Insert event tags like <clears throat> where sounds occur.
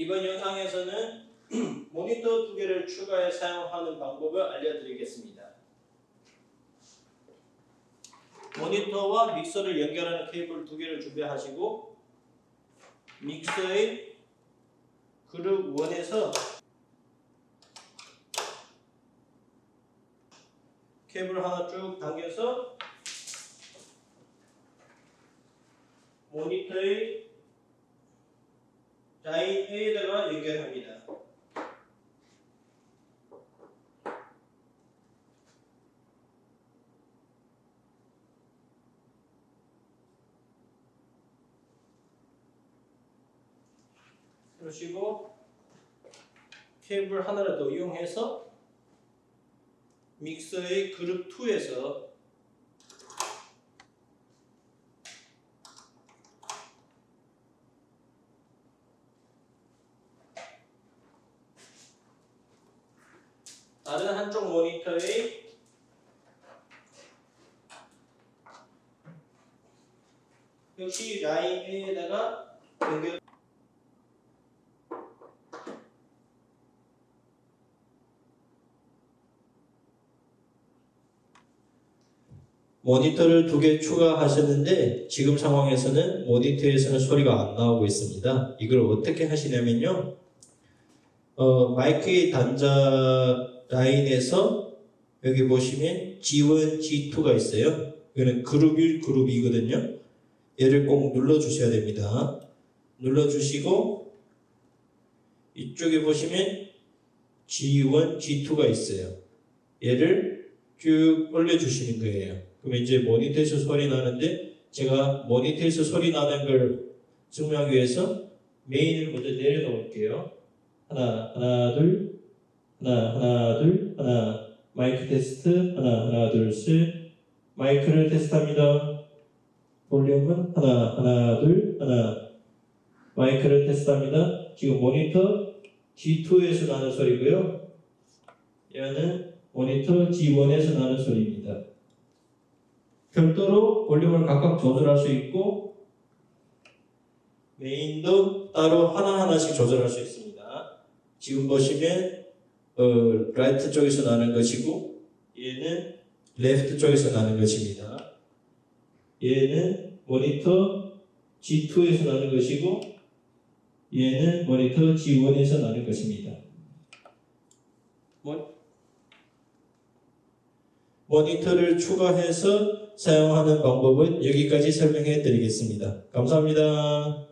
이번 영상에서는 <clears throat> 모니터 두 개를 추가해 사용하는 방법을 알려드리겠습니다. 모니터와 믹서를 연결하는 케이블 두 개를 준비하시고 믹서의 그룹 1에서 케이블 하나 쭉 당겨서 모니터의 라인 A에다가 연결합니다. 그러시고 케이블 하나를 더 이용해서 믹서의 그룹 2에서 다른 한쪽 모니터의 역시 라인 A에다가 연결 모니터를 두 개 추가하셨는데 지금 상황에서는 모니터에서는 소리가 안 나오고 있습니다. 이걸 어떻게 하시냐면요. 어, 마이크의 단자 라인에서 여기 보시면 G1, G2가 있어요. 이거는 그룹 1, 그룹 2거든요. 얘를 꼭 눌러주셔야 됩니다. 눌러주시고 이쪽에 보시면 G1, G2가 있어요. 얘를 쭉 올려주시는 거예요. 그럼 이제 모니터에서 소리 나는데 제가 모니터에서 소리 나는 걸 증명하기 위해서 메인을 먼저 내려놓을게요. 하나, 하나, 둘, 하나, 하나, 둘, 하나, 마이크 테스트, 하나, 하나, 둘, 셋, 마이크를 테스트합니다. 볼륨은 하나, 하나, 둘, 하나, 마이크를 테스트합니다. 지금 모니터 G2에서 나는 소리고요. 얘는 모니터 G1에서 나는 소리입니다. 별도로 볼륨을 각각 조절할 수 있고 메인도 따로 하나하나씩 조절할 수 있습니다. 지금 보시면 어, 라이트 쪽에서 나는 것이고 얘는 레프트 쪽에서 나는 것입니다. 얘는 모니터 G2에서 나는 것이고 얘는 모니터 G1에서 나는 것입니다. 모- 모니터를 추가해서 사용하는 방법은 여기까지 설명해 드리겠습니다. 감사합니다.